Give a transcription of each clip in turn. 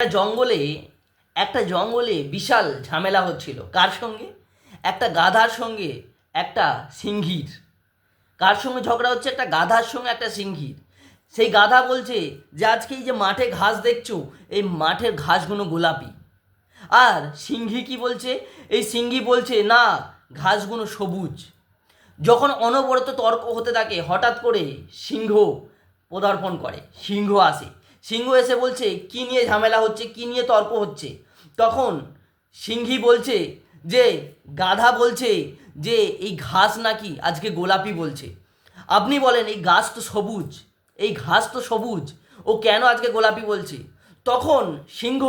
একটা জঙ্গলে একটা জঙ্গলে বিশাল ঝামেলা হচ্ছিল। কার সঙ্গে? একটা গাধার সঙ্গে একটা সিংহীর। কার সঙ্গে ঝগড়া হচ্ছে? একটা গাধার সঙ্গে একটা সিংহীর। সেই গাধা বলছে যে, আজকে এই যে মাঠে ঘাস দেখছ, এই মাঠের ঘাসগুলো গোলাপি। আর সিংহী কি বলছে? এই সিংহী বলছে, না, ঘাসগুলো সবুজ। যখন অনবরত তর্ক হতে থাকে, হঠাৎ করে সিংহ পদার্পণ করে, সিংহ আসে। সিংহ এসে বলছে, কি নিয়ে ঝামেলা হচ্ছে? কি নিয়ে তর্ক হচ্ছে? তখন সিংহী বলছে যে, গাধা বলছে যে, এই ঘাস নাকি আজকে গোলাপি বলছে। আপনি বলেন, এই গাছ তো সবুজ, এই ঘাস তো সবুজ, ও কেন আজকে গোলাপি বলছে? তখন সিংহ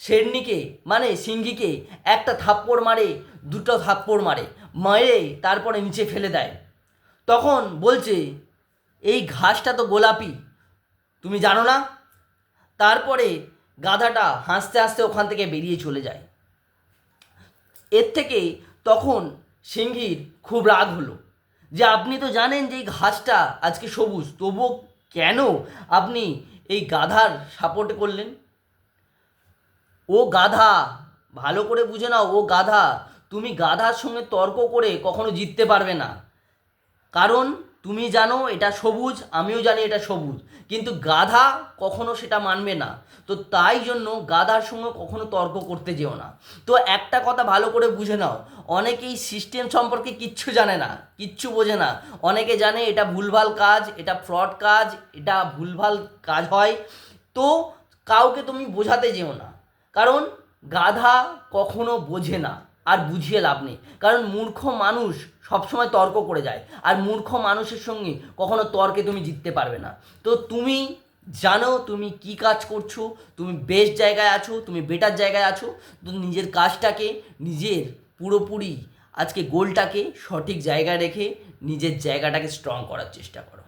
শেরনিকে মানে সিংহীকে একটা থাপ্পড় মারে, দুটো থাপ্পড় মারে মারে, তারপরে নিচে ফেলে দেয়। তখন বলছে, এই ঘাসটা তো গোলাপি, তুমি জানো না? তারপরে গাধাটা হাসতে হাসতে ওখান থেকে বেরিয়ে চলে যায়। এর থেকে তখন সিংহীর খুব রাগ হলো যে আপনি তো জানেন যে এই ঘাসটা আজকে সবুজ, তবুও কেন আপনি এই গাধার সাপোর্ট করলেন? ও গাধা, ভালো করে বুঝে নাও, ও গাধা, তুমি গাধার সঙ্গে তর্ক করে কখনো জিততে পারবে না। কারণ তুমি জানো এটা সবুজ, আমিও জানি এটা সবুজ। কিন্তু গাধা কখনো সেটা মানবে না। তো তাই জন্য গাধার সঙ্গে কখনো তর্ক করতে যেও না। তো একটা কথা ভালো করে বুঝে নাও, অনেকেই সিস্টেম সম্পর্কে কিচ্ছু জানে না, কিচ্ছু বোঝে না। অনেকে জানে এটা ভুলভাল কাজ, এটা ফ্রড কাজ, এটা ভুলভাল কাজ হয়। তো কাউকে তুমি বোঝাতে যেও না। কারণ গাধা কখনো বোঝে না, আর বুঝিয়ে লাভ নেই। কারণ মূর্খ মানুষ সবসময় তর্ক করে যায়। আর মূর্খ মানুষের সঙ্গে কখনো তর্কে তুমি জিততে পারবে না। তো তুমি জানো তুমি কি কাজ করছ, তুমি বেস্ট জায়গায় আছো, তুমি বেটার জায়গায় আছো, তো নিজের কাজটাকে, নিজের পুরোপুরি আজকে গোলটাকে সঠিক জায়গায় রেখে নিজের জায়গাটাকে স্ট্রং করার চেষ্টা করো।